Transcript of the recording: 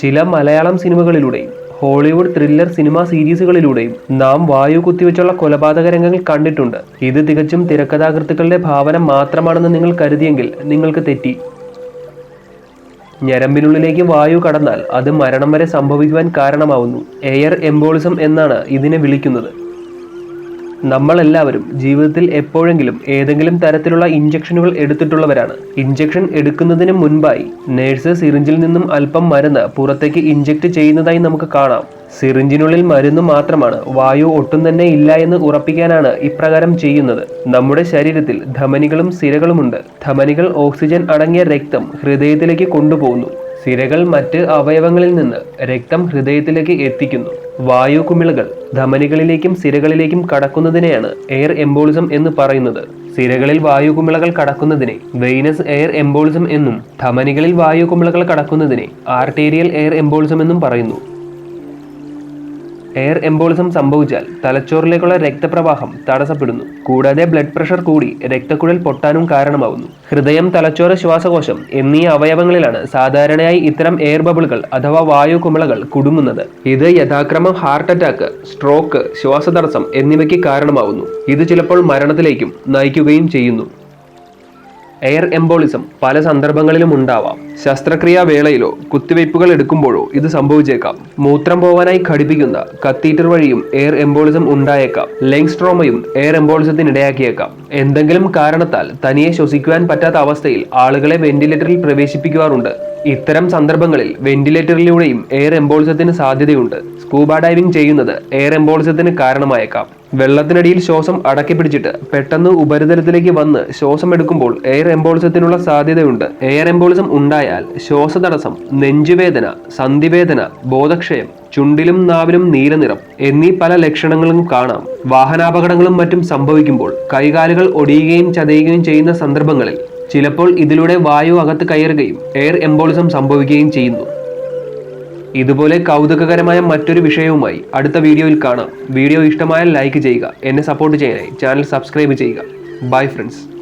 ചില മലയാളം സിനിമകളിലൂടെയും Hollywood thriller cinema സീരീസുകളിലൂടെയും നാം വായു കുത്തിവെച്ചുള്ള കൊലപാതക രംഗങ്ങൾ കണ്ടിട്ടുണ്ട്. ഇത് തികച്ചും തിരക്കഥാകൃത്തുക്കളുടെ ഭാവന മാത്രമാണെന്ന് നിങ്ങൾ കരുതിയെങ്കിൽ നിങ്ങൾക്ക് തെറ്റി. ഞരമ്പിനുള്ളിലേക്ക് വായു കടന്നാൽ അത് മരണം വരെ സംഭവിക്കുവാൻ കാരണമാവുന്നു. എയർ എംബോളിസം എന്നാണ് ഇതിനെ വിളിക്കുന്നത്. നമ്മളെല്ലാവരും ജീവിതത്തിൽ എപ്പോഴെങ്കിലും ഏതെങ്കിലും തരത്തിലുള്ള ഇഞ്ചക്ഷനുകൾ എടുത്തിട്ടുള്ളവരാണ്. ഇഞ്ചക്ഷൻ എടുക്കുന്നതിന് മുൻപായി നേഴ്സ് സിറിഞ്ചിൽ നിന്നും അല്പം മരുന്ന് പുറത്തേക്ക് ഇഞ്ചക്ട് ചെയ്യുന്നതായി നമുക്ക് കാണാം. സിറിഞ്ചിനുള്ളിൽ മരുന്ന് മാത്രമാണ് വായു ഒട്ടും തന്നെ ഇല്ല എന്ന് ഉറപ്പിക്കാനാണ് ഇപ്രകാരം ചെയ്യുന്നത്. നമ്മുടെ ശരീരത്തിൽ ധമനികളും സിരകളുമുണ്ട്. ധമനികൾ ഓക്സിജൻ അടങ്ങിയ രക്തം ഹൃദയത്തിലേക്ക് കൊണ്ടുപോകുന്നു. സിരകൾ മറ്റ് അവയവങ്ങളിൽ നിന്ന് രക്തം ഹൃദയത്തിലേക്ക് എത്തിക്കുന്നു. വായു കുമിളകൾ ധമനികളിലേക്കും സിരകളിലേക്കും കടക്കുന്നതിനെയാണ് എയർ എംബോളിസം എന്ന് പറയുന്നത്. സിരകളിൽ വായുകുമിളകൾ കടക്കുന്നതിനെ വെയിനസ് എയർ എംബോളിസം എന്നും ധമനികളിൽ വായുകുമിളകൾ കടക്കുന്നതിനെ ആർട്ടീരിയൽ എയർ എംബോളിസം എന്നും പറയുന്നു. എയർ എംബോളിസം സംഭവിച്ചാൽ തലച്ചോറിലേക്കുള്ള രക്തപ്രവാഹം തടസ്സപ്പെടുന്നു. കൂടാതെ ബ്ലഡ് പ്രഷർ കൂടി രക്തക്കുഴൽ പൊട്ടാനും കാരണമാവുന്നു. ഹൃദയം തലച്ചോറ് ശ്വാസകോശം എന്നീ അവയവങ്ങളിലാണ് സാധാരണയായി ഇത്തരം എയർ ബബിളുകൾ അഥവാ വായു കുമിളകൾ കുടുങ്ങുന്നത്. ഇത് യഥാക്രമം ഹാർട്ട് അറ്റാക്ക് സ്ട്രോക്ക് ശ്വാസതടസ്സം എന്നിവയ്ക്ക് കാരണമാവുന്നു. ഇത് ചിലപ്പോൾ മരണത്തിലേക്കും നയിക്കുകയും ചെയ്യുന്നു. എയർ എംബോളിസം പല സന്ദർഭങ്ങളിലും ഉണ്ടാവാം. ശസ്ത്രക്രിയാ വേളയിലോ കുത്തിവയ്പ്പുകൾ എടുക്കുമ്പോഴോ ഇത് സംഭവിച്ചേക്കാം. മൂത്രം പോവാനായി ഘടിപ്പിക്കുന്ന കത്തീറ്റർ വഴിയും എയർ എംബോളിസം ഉണ്ടായേക്കാം. ലെങ് ട്രോമയും എയർ എംബോളിസത്തിന് ഇടയാക്കിയേക്കാം. എന്തെങ്കിലും കാരണത്താൽ തനിയെ ശ്വസിക്കുവാൻ പറ്റാത്ത അവസ്ഥയിൽ ആളുകളെ വെന്റിലേറ്ററിൽ പ്രവേശിപ്പിക്കാറുണ്ട് ഇത്തരം സന്ദർഭങ്ങളിൽ വെന്റിലേറ്ററിലൂടെയും എയർ എംബോളിസത്തിന് സാധ്യതയുണ്ട്. സ്കൂബ ഡൈവിംഗ് ചെയ്യുന്നത് എയർ എംബോളിസത്തിന് കാരണമായേക്കാം. വെള്ളത്തിനടിയിൽ ശ്വാസം അടക്കി പിടിച്ചിട്ട് പെട്ടെന്ന് ഉപരിതലത്തിലേക്ക് വന്ന് ശ്വാസം എടുക്കുമ്പോൾ എയർ എംബോളിസത്തിനുള്ള സാധ്യതയുണ്ട്. എയർ എംബോളിസം ഉണ്ടായാൽ ശ്വാസതടസ്സം നെഞ്ചുവേദന സന്ധിവേദന ബോധക്ഷയം ചുണ്ടിലും നാവിലും നീലനിറം എന്നീ പല ലക്ഷണങ്ങളും കാണാം. വാഹനാപകടങ്ങളും മറ്റും സംഭവിക്കുമ്പോൾ കൈകാലുകൾ ഒടിയുകയും ചതയുകയും ചെയ്യുന്ന സന്ദർഭങ്ങളിൽ ചിലപ്പോൾ ഇതിലൂടെ വായു അകത്ത് കയറുകയും എയർ എംബോളിസം സംഭവിക്കുകയും ചെയ്യുന്നു. ഇതുപോലെ കൗതുകകരമായ മറ്റൊരു വിഷയവുമായി അടുത്ത വീഡിയോയിൽ കാണാം. വീഡിയോ ഇഷ്ടമായാൽ ലൈക്ക് ചെയ്യുക. എന്നെ സപ്പോർട്ട് ചെയ്യാനായി. ചാനൽ സബ്സ്ക്രൈബ് ചെയ്യുക. Bye friends